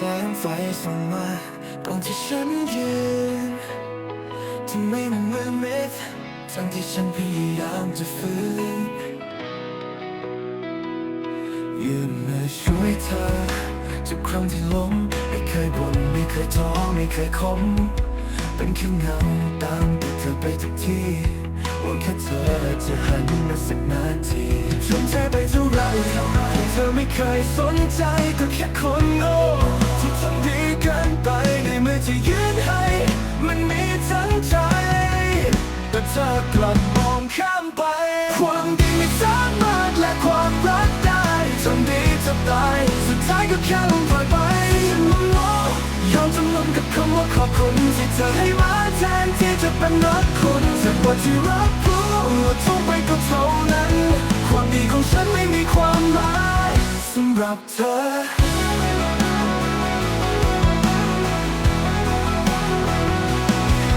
แสงไฟส่องมาตรงที่ฉันยืนที่ไม่มันมือมิดทั้งที่ฉันพยายามจะฝืนยืนมือช่วยเธอจากครั้งที่ล้มไม่เคยบ่นไม่เคยท้อไม่เคยคมเป็นแค่เงาตามติดเธอไปทุกที่หวังแค่เธอจะหันมาสักนาทีชมเธอไปเท่าไรเธอไม่เคยสนใจก็แค่คนโง่ อกลับมองข้ามไป ความดีไม่สามารถและความรักได้ทำดีจะตายสุดท้ายก็แค่ลงปล่อยไปมันง่ยอมจำนนกับคำว่าขอบคุณที่เธอให้มาแทนที่จะเป็นรักคุณจากว่าที่รับรู้ว่าทุกไปก็เท่านั้น ความดีของฉันไม่มีความหมายสำหรับเธอ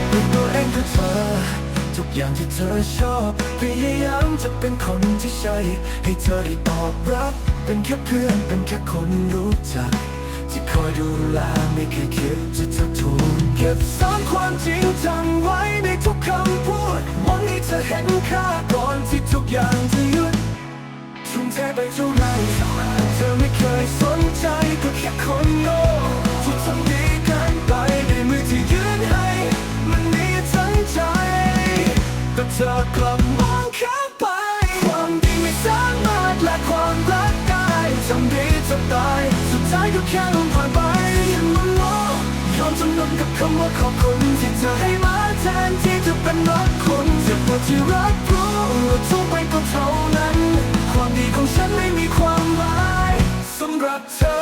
เป็นตัวเองคือเธอ ทุกอย่างที่เธอชอบพยายามจะเป็นคนที่ใช่ ให้เธอได้ตอบรับ เป็นแค่เพื่อนเป็นแค่คนรู้จัก ที่คอยดูแลไม่เคยคิดจะทักทูนเก็บซ่อนความจริงจังไว้ในทุกคำพูดหวังให้เธอเห็นค่าก่อนที่ทุกอย่างจะหยุดทุ่มเทไปเท่าไรเธอไม่เคยสนใจก็แค่คนโง่ ท้ายก็แค่ลมผ่านไปมันโลยอมจำนนกับคำว่าขอบคุณที่เธอให้มาแทนที่จะเป็นรักคุณจะบอกที่รักรู้ว่าทุกไปก็เท่านั้น ความดีของฉันไม่มีความหมายสำหรับเธอ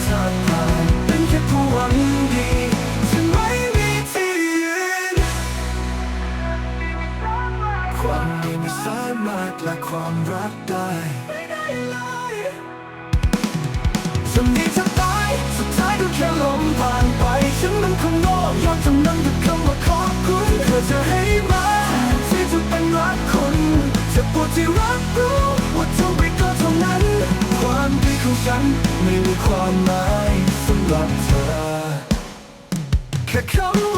เป็นแค่ทางผ่านเป็นแค่ผู้หวังดีที่ไม่มีที่ยืนความดีไม่สามารถละความรักได้ไม่ได้เลยฉันดีจะตายสุดท้ายก็แค่ลมผ่านไป ฉันมันคงโง่ยอมจำนนกับคำว่าขอบคุณเพื่อจะให้มาที่จะเป็นรักคนจะปวดที่รับรู้ว่าทุกไปก็เท่านั้นความดี ของฉันไม่มีความหมายสำหรับเธอแค่คำ